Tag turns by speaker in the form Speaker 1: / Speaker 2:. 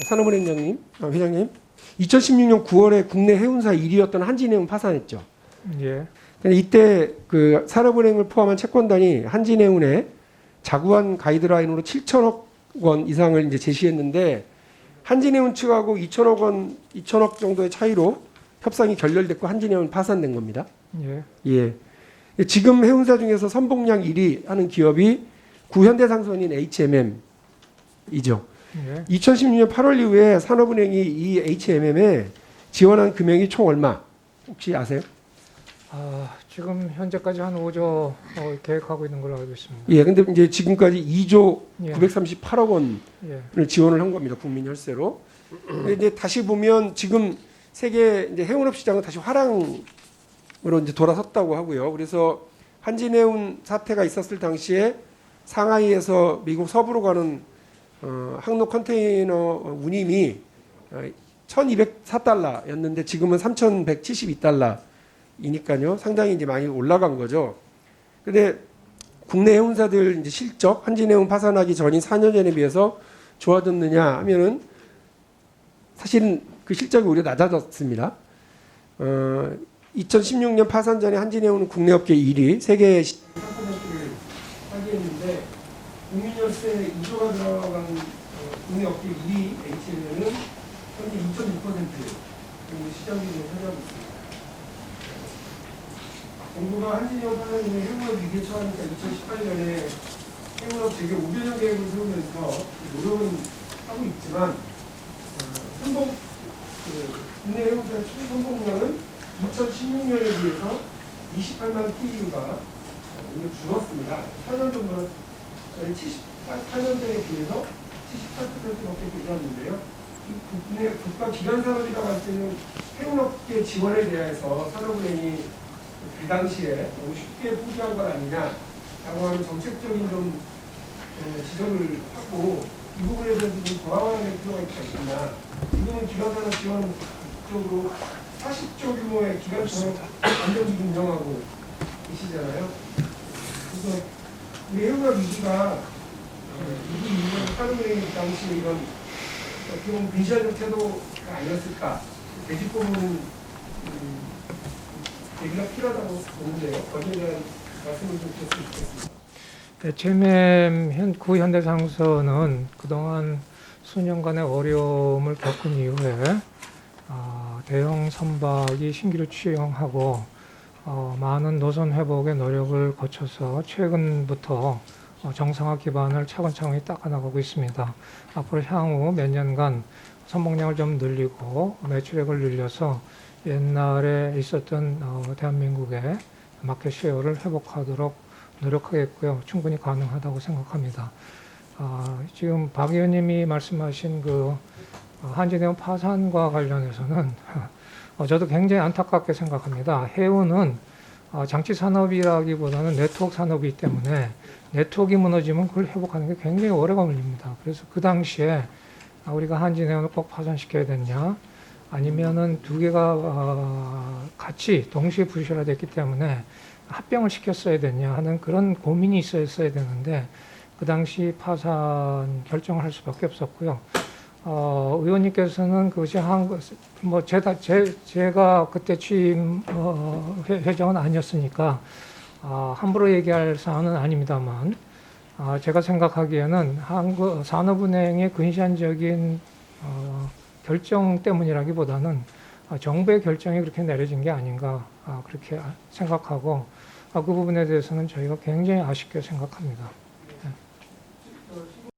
Speaker 1: 산업은행장님, 아, 회장님, 2016년 9월에 국내 해운사 1위였던 한진해운 파산했죠.
Speaker 2: 예.
Speaker 1: 근데 이때 그 산업은행을 포함한 채권단이 한진해운에 자구한 가이드라인으로 7천억 원 이상을 이제 제시했는데 한진해운 측하고 2천억 원, 2천억 정도의 차이로 협상이 결렬됐고 한진해운 파산된 겁니다.
Speaker 2: 예.
Speaker 1: 예. 지금 해운사 중에서 선봉량 1위 하는 기업이 구현대상선인 HMM이죠.
Speaker 2: 예.
Speaker 1: 2016년 8월 이후에 산업은행이 이 HMM에 지원한 금액이 총 얼마? 혹시 아세요?
Speaker 2: 아, 지금 현재까지 한 5조 어, 계획하고 있는 걸로 알고 있습니다.
Speaker 1: 예, 근데 이제 지금까지 2조
Speaker 2: 예.
Speaker 1: 938억 원을
Speaker 2: 예.
Speaker 1: 지원을 한 겁니다. 국민 혈세로. 근데 이제 다시 보면 지금 세계 이제 해운업 시장은 다시 화랑으로 이제 돌아섰다고 하고요. 그래서 한진해운 사태가 있었을 당시에 상하이에서 미국 서부로 가는 어, 항로 컨테이너 운임이 어, 1,204달러였는데 지금은 3,172달러이니까요. 상당히 이제 많이 올라간 거죠. 근데 국내 해운사들 이제 실적 한진해운 파산하기 전인 4년 전에 비해서 좋아졌느냐 하면은 사실은 그 실적이 오히려 낮아졌습니다. 어, 2016년 파산 전에 한진해운은 국내 업계 1위, 세계 월세 2조가 들어간 어, 국내 업계 1위 HM에는 현재 2.6%의 시장기준을 차지하고 있습니다. 정부가 한진이업 사장님의 해무업 위기에 처하니까 2018년에 해무업 재개 5개년 계획을 세우면서 노력은 하고 있지만 어, 선봉 그, 국내 해무업의 총 선봉량은 2016년에 비해서 28만 TU가 어, 줄었습니다. 4년 전보다 70% 8년 전에 비해서 78% 넘게 늘었는데요. 국내 국가기관산업이라고 할 때는 해운업계 지원에 대해서 산업은행이 그 당시에 너무 쉽게 포기한 건 아니냐라고 하는 정책적인 좀 지적을 하고 이 부분에 대해서 좀 보완할 필요가 있지 않겠나. 이거는 기관산업 지원 쪽으로 40조 규모의 기관산업 안정기 운영하고 계시잖아요. 그래서 내용과 위기가 어, 위기 이후에 산업은행이 당시에 이런 어떻게 보면 빈시적 태도가 아니었을까. 대집 부분은 음, 얘기가 필요하다고 보는데요. 거기에 대한 말씀을 좀 드렸으면 좋겠습니다.
Speaker 2: HMM 현, 구 현대상선은 그동안 수년간의 어려움을 겪은 이후에 아, 대형 선박이 신기루 취용하고 어, 많은 노선 회복의 노력을 거쳐서 최근부터 어, 정상화 기반을 차근차근히 닦아나가고 있습니다. 앞으로 향후 몇 년간 선봉량을 좀 늘리고 매출액을 늘려서 옛날에 있었던 어, 대한민국의 마켓 쉐어를 회복하도록 노력하겠고요. 충분히 가능하다고 생각합니다. 아, 지금 박 의원님이 말씀하신 그 어, 한진해운 파산과 관련해서는 어, 저도 굉장히 안타깝게 생각합니다. 해운은 어, 장치 산업이라기보다는 네트워크 산업이기 때문에 네트워크가 무너지면 그걸 회복하는 게 굉장히 오래 걸립니다. 그래서 그 당시에 아, 우리가 한진해운을 꼭 파산시켜야 되냐 아니면은 두 개가 어, 같이 동시에 부실화 됐기 때문에 합병을 시켰어야 되냐 하는 그런 고민이 있었어야 되는데 그 당시 파산 결정을 할 수밖에 없었고요. 어, 의원님께서는 그것이 한뭐 제가 제, 제가 그때 취임 어, 회, 회장은 아니었으니까 아, 함부로 얘기할 사안은 아닙니다만 아, 제가 생각하기에는 한국 산업은행의 근시안적인 어, 결정 때문이라기보다는 아, 정부의 결정이 그렇게 내려진 게 아닌가 아, 그렇게 생각하고 아, 그 부분에 대해서는 저희가 굉장히 아쉽게 생각합니다.
Speaker 1: 어,